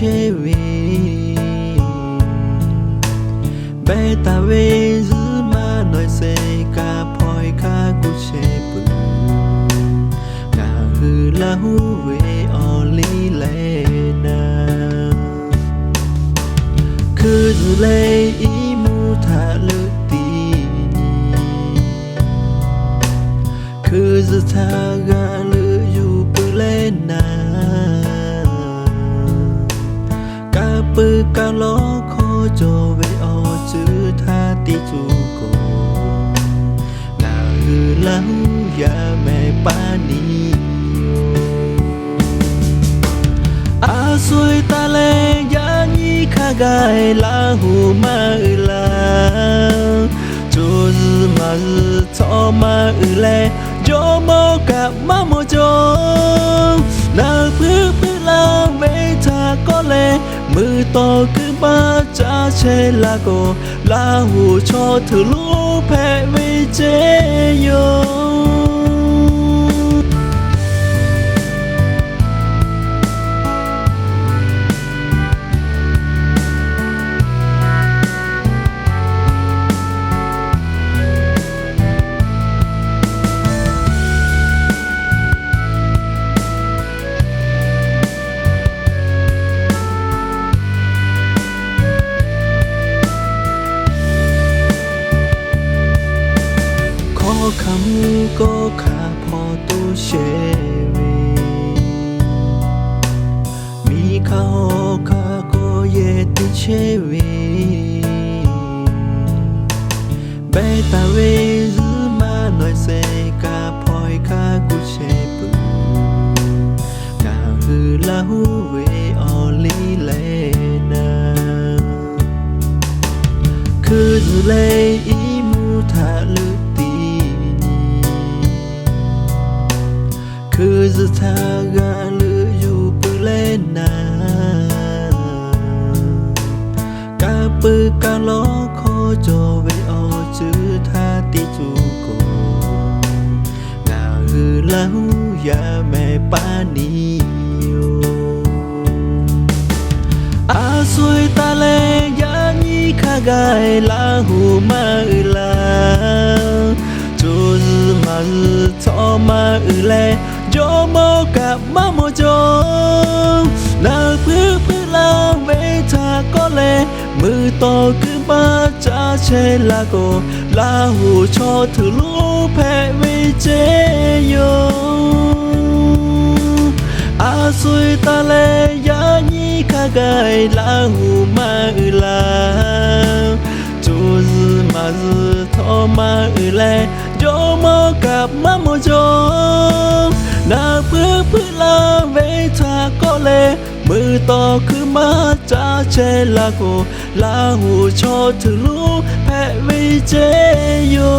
chérie bé ta về giữ mà nói xe ca poi ca cu chê bự ca hư la hu về o li lê na cứ giữ lê ý mu thả lự tì cứ giữ tha ga lự dù bự lê na ปือกาล้อขอโจเวออจือทาติจูโกนาฮือเล่ายาแม่ปานีโยอาสวยตาเลยานีขากายลาหูมาอือลาจูซมาซทอมาอือเลโยโมกับมาโมโจ มือต่อคือมาจาเชลาโกลา หูชอถือลูแพ้วิเจโยขอคำก็ขาพอตู้เชวีมีข้าวข้าก็เยติเชวีเบตาเว กาลืออยู่ปุเลนากาปือกาล้อขอโจเวออจือทาติจูโกนาฮือเล่ายาแม่ปานีโยอาสวยตาเล ยานีขากายลาหูมาอือลา มือต่อคือมาจาเชลาโกลาหูชอถือลูแพ้วิเจโยอาสวยตาเลยานีขากายลาหูมาอือลาจูซมาซทอมาอือเลโยโมกับมาโมโจนาเพื่อเพื่อลาเวทาก็เล มือต่อคือมาจาเชลาโกลาหูชอถึงลูแพ้วิเจยู